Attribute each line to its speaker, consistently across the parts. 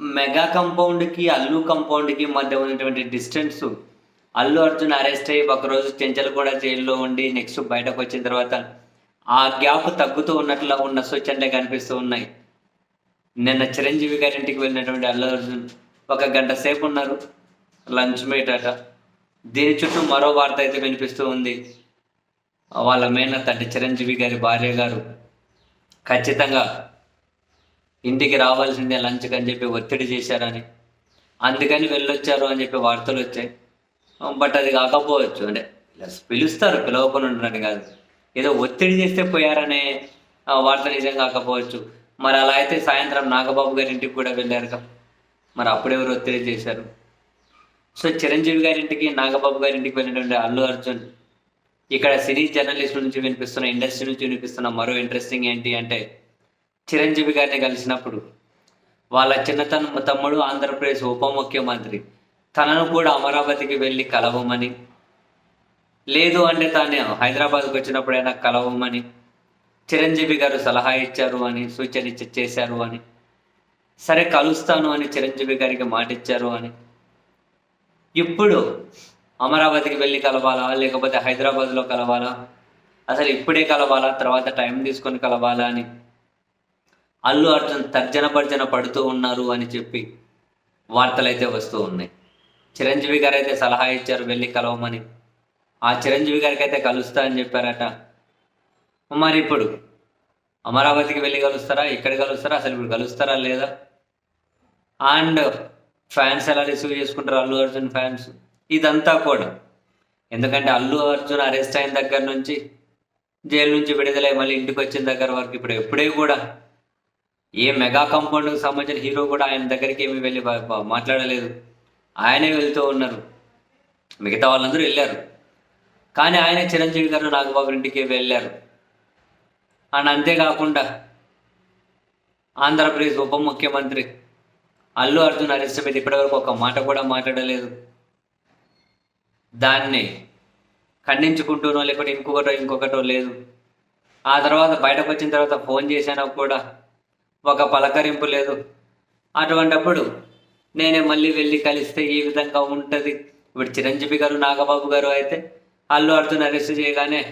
Speaker 1: Mega కంపౌండ్కి Allu కంపౌండ్కి మధ్య ఉన్నటువంటి distance Allu Arjun arrest అయ్యి ఒకరోజు చెంచల్ కూడా జైల్లో ఉండి నెక్స్ట్ బయటకు వచ్చిన తర్వాత ఆ గ్యాప్ తగ్గుతూ ఉన్నట్లుగా ఉన్న సూచనలే కనిపిస్తూ ఉన్నాయి. నిన్న చిరంజీవి గారి ఇంటికి వెళ్ళినటువంటి అల్లు అర్జున్ ఒక గంట సేపు ఉన్నారు. లంచ్ మీట్ అట. దీని చుట్టూ మరో వార్త అయితే వినిపిస్తూ ఉంది. వాళ్ళ మేనత్త అంటే చిరంజీవి గారి భార్య గారు. ఖచ్చితంగా ఇంటికి రావాల్సిందే లంచ్కి అని చెప్పి ఒత్తిడి చేశారని. అందుకని వెళ్ళొచ్చారు అని చెప్పి వార్తలు వచ్చాయి. బట్ అది కాకపోవచ్చు. అంటే పిలుస్తారు పిలవకుండా ఉండడానికి కాదు. ఏదో ఒత్తిడి చేస్తే పోయారనే ఆ, వార్త నిజం కాకపోవచ్చు. మరి అలా అయితే సాయంత్రం నాగబాబు గారి ఇంటికి కూడా వెళ్ళారుగా మరి అప్పుడెవరు ఒత్తిడి చేశారు? సో చిరంజీవి గారింటికి నాగబాబు గారింటికి వెళ్ళినటువంటి అల్లు అర్జున్ ఇక్కడ సినీ జర్నలిస్ట్ నుంచి వినిపిస్తున్న ఇండస్ట్రీ నుంచి వినిపిస్తున్న మరో ఇంట్రెస్టింగ్ ఏంటి అంటే చిరంజీవి గారిని కలిసినప్పుడు వాళ్ళ చిన్నతన తమ్ముడు ఆంధ్రప్రదేశ్ ఉప ముఖ్యమంత్రి. తనను కూడా అమరావతికి వెళ్ళి కలవమని లేదు అంటే తానే హైదరాబాద్కి వచ్చినప్పుడైనా కలవమని చిరంజీవి గారు సలహా ఇచ్చారు అని సూచన ఇచ్చి చేశారు అని సరే కలుస్తాను అని చిరంజీవి గారికి మాట ఇచ్చారు అని. ఇప్పుడు అమరావతికి వెళ్ళి కలవాలా లేకపోతే హైదరాబాద్లో కలవాలా అసలు ఇప్పుడే కలవాలా తర్వాత టైం తీసుకొని కలవాలా అని అల్లు అర్జున్ తర్జన భర్జన పడుతూ ఉన్నారు అని చెప్పి వార్తలు అయితే వస్తూ ఉన్నాయి. చిరంజీవి గారు అయితే సలహా ఇచ్చారు వెళ్ళి కలవమని. ఆ చిరంజీవి గారికి అయితే కలుస్తా అని చెప్పారట. మరి ఇప్పుడు అమరావతికి వెళ్ళి కలుస్తారా? ఇక్కడ కలుస్తారా? అసలు ఇప్పుడు కలుస్తారా లేదా? అండ్ ఫ్యాన్స్ ఎలా రిసీవ్ చేసుకుంటారు అల్లు అర్జున్ ఫ్యాన్స్? ఇదంతా కూడా. ఎందుకంటే అల్లు అర్జున్ అరెస్ట్ అయిన దగ్గర నుంచి జైలు నుంచి విడుదలై మళ్ళీ ఇంటికి వచ్చిన దగ్గర వరకు ఇప్పుడు ఎప్పుడే కూడా ఏ మెగా కంపౌండ్కి సంబంధించిన హీరో కూడా ఆయన దగ్గరికి ఏమి వెళ్ళి మాట్లాడలేదు. ఆయనే వెళ్తూ ఉన్నారు. మిగతా వాళ్ళందరూ వెళ్ళారు. కానీ ఆయనే చిరంజీవి గారు నాగబాబు ఇంటికి వెళ్ళారు. అండ్ అంతేకాకుండా ఆంధ్రప్రదేశ్ ఉప ముఖ్యమంత్రి అల్లు అర్జున్ అరెస్ట్ మీద ఇప్పటివరకు ఒక మాట కూడా మాట్లాడలేదు. దాన్ని ఖండించుకుంటూనో లేకపోతే ఇంకొకటో ఇంకొకటో లేదు. ఆ తర్వాత బయటకు వచ్చిన తర్వాత ఫోన్ చేశాను కూడా ఒక పలకరింపు లేదు. అటువంటప్పుడు నేనే మళ్ళీ వెళ్ళి కలిస్తే ఈ విధంగా ఉంటుంది? ఇప్పుడు చిరంజీవి గారు నాగబాబు గారు అయితే అల్లు అర్జున్ అరెస్ట్ చేయగానే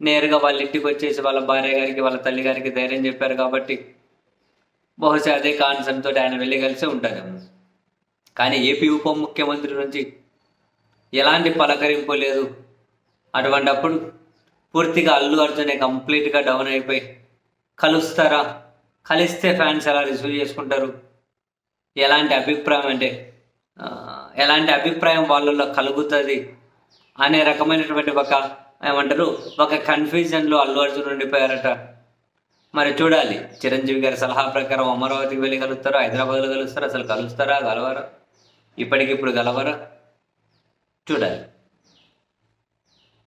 Speaker 1: నేరుగా వాళ్ళ ఇంటికి వచ్చేసి వాళ్ళ భార్య గారికి వాళ్ళ తల్లి గారికి ధైర్యం చెప్పారు కాబట్టి బహుశా అదే కాన్సెప్ట్తో ఆయన వెళ్ళి కలిసి ఉంటారు కానీ ఏపీ ఉప ముఖ్యమంత్రి నుంచి ఎలాంటి పలకరింపు లేదు. అటువంటప్పుడు పూర్తిగా అల్లు అర్జునే కంప్లీట్గా డౌన్ అయిపోయి కలుస్తారా? కలిస్తే ఫ్యాన్స్ ఎలా రిసీవ్ చేసుకుంటారు? ఎలాంటి అభిప్రాయం అంటే ఎలాంటి అభిప్రాయం వాళ్ళలో కలుగుతుంది? అనే రకమైనటువంటి ఒక ఏమంటారు ఒక కన్ఫ్యూజన్లో అల్లు అర్జున్ ఉండిపోయారట. మరి చూడాలి. చిరంజీవి గారి సలహా ప్రకారం అమరావతికి వెళ్ళి కలుస్తారా? హైదరాబాద్లో కలుస్తారా? అసలు కలుస్తారా? గలవరా ఇప్పటికిప్పుడు గలవరా చూడాలి.